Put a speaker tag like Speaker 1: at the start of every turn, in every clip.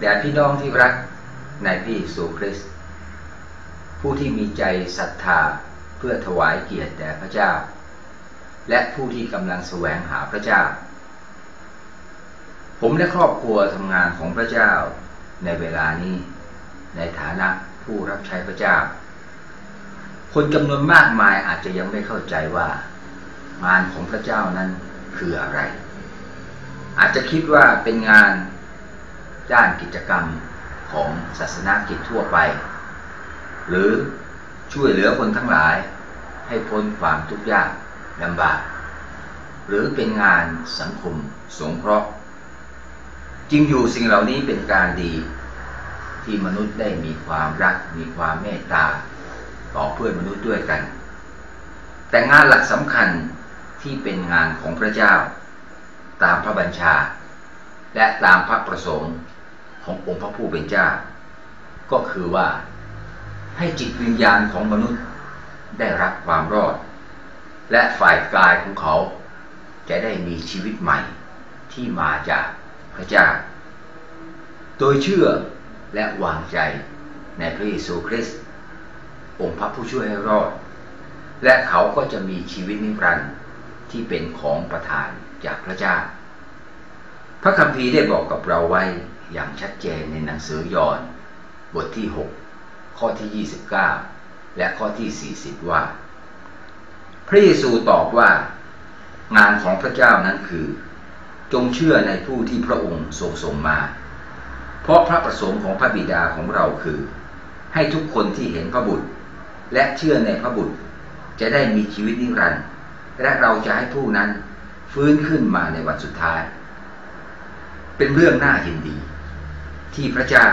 Speaker 1: แด่พี่น้องที่รักในพระเยซูคริสต์ผู้ที่มีใจศรัทธาเพื่อถวายเกียรติแด่พระเจ้า และผู้ที่กำลังแสวงหาพระเจ้า ผมและครอบครัวทำงานของพระเจ้าในเวลานี้ ในฐานะผู้รับใช้พระเจ้า คนจำนวนมากมายอาจจะยังไม่เข้าใจว่างานของพระเจ้านั้นคืออะไร อาจจะคิดว่าเป็นงาน ด้านกิจกรรมของศาสนากิจทั่วไป หรือช่วยเหลือคนทั้งหลายให้พ้นความทุกข์ยากลำบาก หรือเป็นงานสังคมสงเคราะห์จริงอยู่สิ่งเหล่านี้เป็นการดี ที่มนุษย์ได้มีความรักมีความเมตตา ต่อเพื่อนมนุษย์ด้วยกัน แต่งานหลักสำคัญที่เป็นงานของพระเจ้า ตามพระบัญชา และตามพระประสงค์ ขององค์พระผู้เป็นเจ้า ก็คือว่าให้จิตวิญญาณของมนุษย์ได้รับความรอด และฝ่ายกายของเขา จะได้มีชีวิตใหม่ที่มาจากพระเจ้า โดยเชื่อและวางใจในพระเยซูคริสต์องค์พระผู้ช่วยให้รอด และเขาก็จะมีชีวิตนิรันดร์ที่เป็นของประทานจากพระเจ้า พระคัมภีร์ได้บอกกับเราไว้ อย่างชัดเจนในหนังสือยอห์นบทที่ 6 ข้อที่ 29 และข้อที่ 40 ว่า พระเยซูตอบว่า งานของพระเจ้านั้นคือ จงเชื่อในผู้ที่พระองค์ทรงส่งมา เพราะพระประสงค์ของพระบิดาของเราคือ ให้ทุกคนที่เห็นพระบุตร และเชื่อในพระบุตร จะได้มีชีวิตนิรันดร์และเราจะให้ผู้นั้นฟื้นขึ้นมาในวันสุดท้าย เป็นเรื่องน่ายินดี ที่พระเจ้า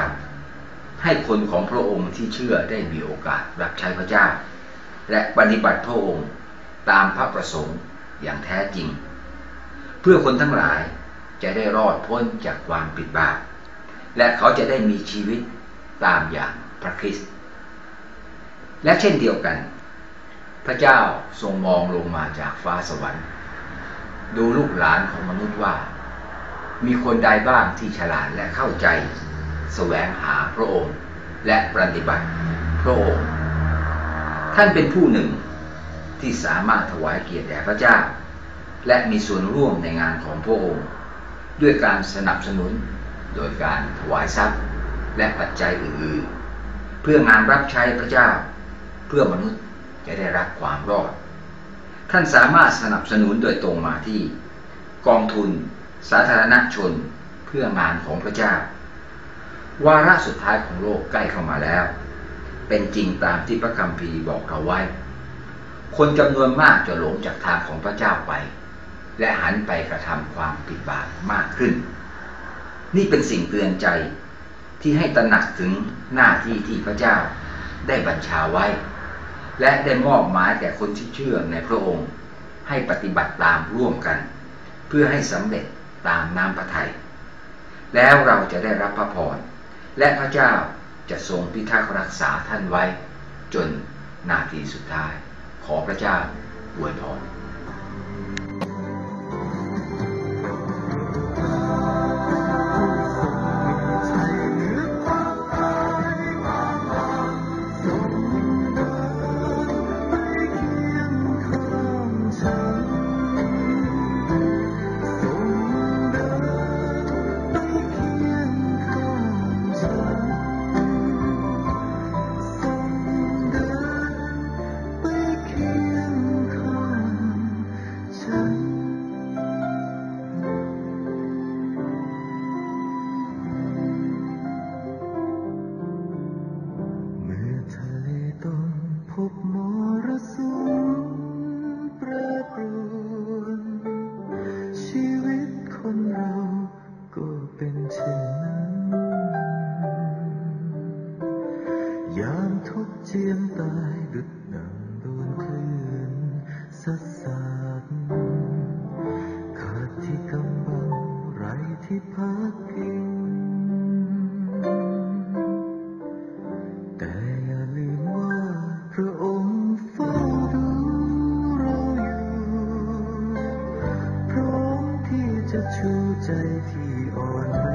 Speaker 1: ให้คนของพระองค์ที่เชื่อได้มีโอกาสรับใช้พระเจ้า และปฏิบัติพระองค์ตามพระประสงค์อย่างแท้จริง เพื่อคนทั้งหลายจะได้รอดพ้นจากความปิดบาปและเขาจะได้มีชีวิตตามอย่างพระคริสต์และเช่นเดียวกัน พระเจ้าทรงมองลงมาจากฟ้าสวรรค์ ดูลูกหลานของมนุษย์ว่า มีคนใดบ้างที่ฉลาดและเข้าใจสแสวงหาพระองค์ และปฏิบัติพระองค์ ท่านเป็นผู้หนึ่งที่สามารถถวายเกียรติแด่พระเจ้า และมีส่วนร่วมในงานของพระองค์ ด้วยการสนับสนุนโดยการถวายทรัพย์และปัจจัยอื่นๆ เพื่องานรับใช้พระเจ้า เพื่อมนุษย์จะได้รับความรอด ท่านสามารถสนับสนุนโดยตรงมาที่ กองทุน สาธารณชนเพื่องานของพระเจ้า วาระสุดท้ายของโลกใกล้เข้ามาแล้ว เป็นจริงตามที่พระคัมภีร์บอกเราไว้ คนจำนวนมากจะหลงจากทางของพระเจ้าไป และหันไปกระทำความผิดบาปมากขึ้น นี่เป็นสิ่งเตือนใจที่ให้ตระหนักถึงหน้าที่ที่พระเจ้าได้บัญชาไว้ และได้มอบหมายแก่คนที่เชื่อในพระองค์ ให้ปฏิบัติตามร่วมกัน เพื่อให้สำเร็จ ตามน้ำพระทัยแล้วเราจะได้รับพระพรและพระเจ้าจะทรงพิทักษ์รักษาท่านไว้ จนนาทีสุดท้าย ขอพระเจ้าอวยพร
Speaker 2: เป็นเช่นนั้น ยามทุกเจียมตายดุด ใจที่อ่อน